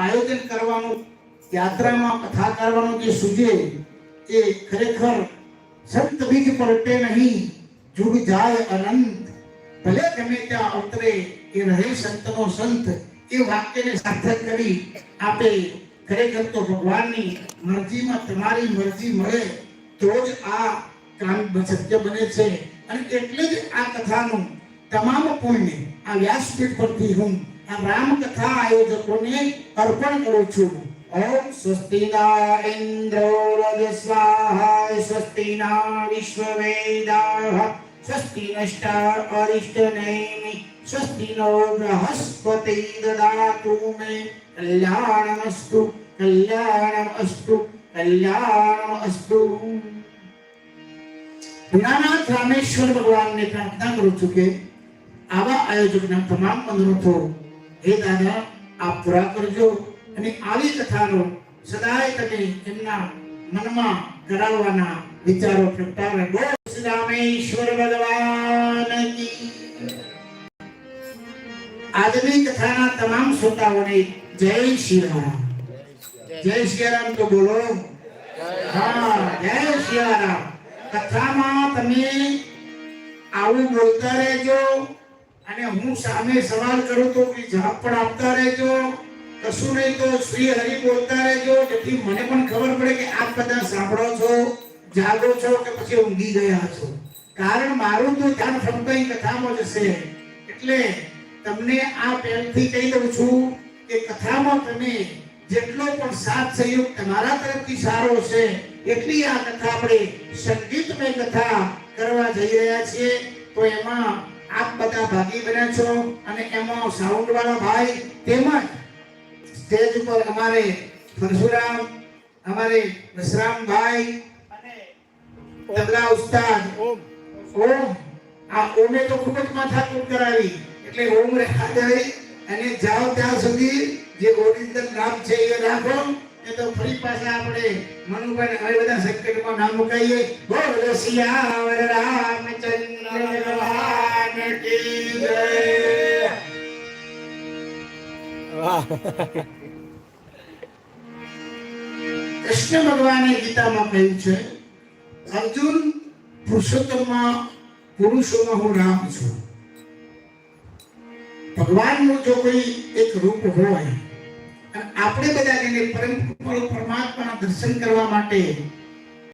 આયોજન કરવાનું, યાત્રામાં કથા કરવાનું જે સૂજે, એ ખરેખર સંત બીજ પલટે નહીં, જુગ જાય અનંત. ભલે ગમે ત્યાં અવતરે એ રહે સંતનો સંત. એ વાક્યને સાર્થક કરી આપે. ખરેખર તો ભગવાનની મરજીમાં તમારી મરજી મળે. તો જ આ કામ સત્ય બને છે. અને એટલે જ આ કથાનું તમામ પુણ્ય આ વ્યાસપીઠ પરથી હું રામકથા આયોજકોને અર્પણ કરું છું. ઓમ સ્વસ્તિના ઇન્દ્રો સ્વસ્તિ ના વિશ્વવેદાઃ સ્વસ્તિ નષ્ટા સ્વસ્તિ નો બૃહસ્પતિ દદાતુ મે. કલ્યાણમસ્તુ કલ્યાણમસ્તુ કલ્યાણમસ્તુ. ભોળાનાથ રામેશ્વર ભગવાનને પ્રાર્થના કરું છું કે આવા આયોજકના તમામ અનુરોધો હે દાદા, આપ પૂરા કરજો અને આવી કથાનો સદાય તમે એમના મનમાં કરાવવાના વિચારો પ્રગટાવે બોલ રામેશ્વર ભગવાન આજની કથાના તમામ શ્રોતાઓને જય શ્રી રામ. જય શ્રી રામ તો બોલો. હા, જય શ્રી રામ. કથામાં તમે આવું બોલતા રહેજો. અને હું સામે સવાલ કરું તો કે જવાબ પણ આપતા રહેજો, કશું નહીં તો શ્રી હરિ બોલતા રહેજો. જેથી મને પણ ખબર પડે કે આપ બધા સાંભળો છો, જાગો છો કે પછી ઊંઘી ગયા છો. કારણ મારું તો ધ્યાન અહીં કથામાં જશે એટલે તમને આ પહેલથી કહી દઉં છું કે કથામાં તમે જેટલો પણ સાથ સહયોગ તમારા તરફથી સારો છે એટલી આ કથા આપણે સંગીતમય કથા કરવા જઈ રહ્યા છીએ. તો એમાં આપ બધા ભાગી બન્યા છો અને એમાં સાઉન્ડ વાળા ભાઈ તેમજ સ્ટેજ ઉપર અમારે પરશુરામ અમારે વિશ્રામભાઈ અને તબલા ઉસ્તાદ. ઓમ. આ ઓમે તો ખૂબ જ માથાકૂટ કરાવી. એટલે ઓમ રેખા દઈ અને જાઓ ત્યાં સુધી જે ઓરિજિનલ નામ છે એ રાખો. એ તો ફરી પાછા આપણે મનુભાઈ હવે બધા સંકટમાં નામ મુકાઈએ. બોલ સિયાવર રામચંદ્ર કૃષ્ણ ભગવાને ગીતામાં કહ્યું છે, અર્જુન પુરુષોત્તમમાં પુરુષોમાં હું રામ છું. ભગવાનનું જો કોઈ એક રૂપ હોય, અને આપણે બધા એને પરમ પરમાત્માના દર્શન કરવા માટે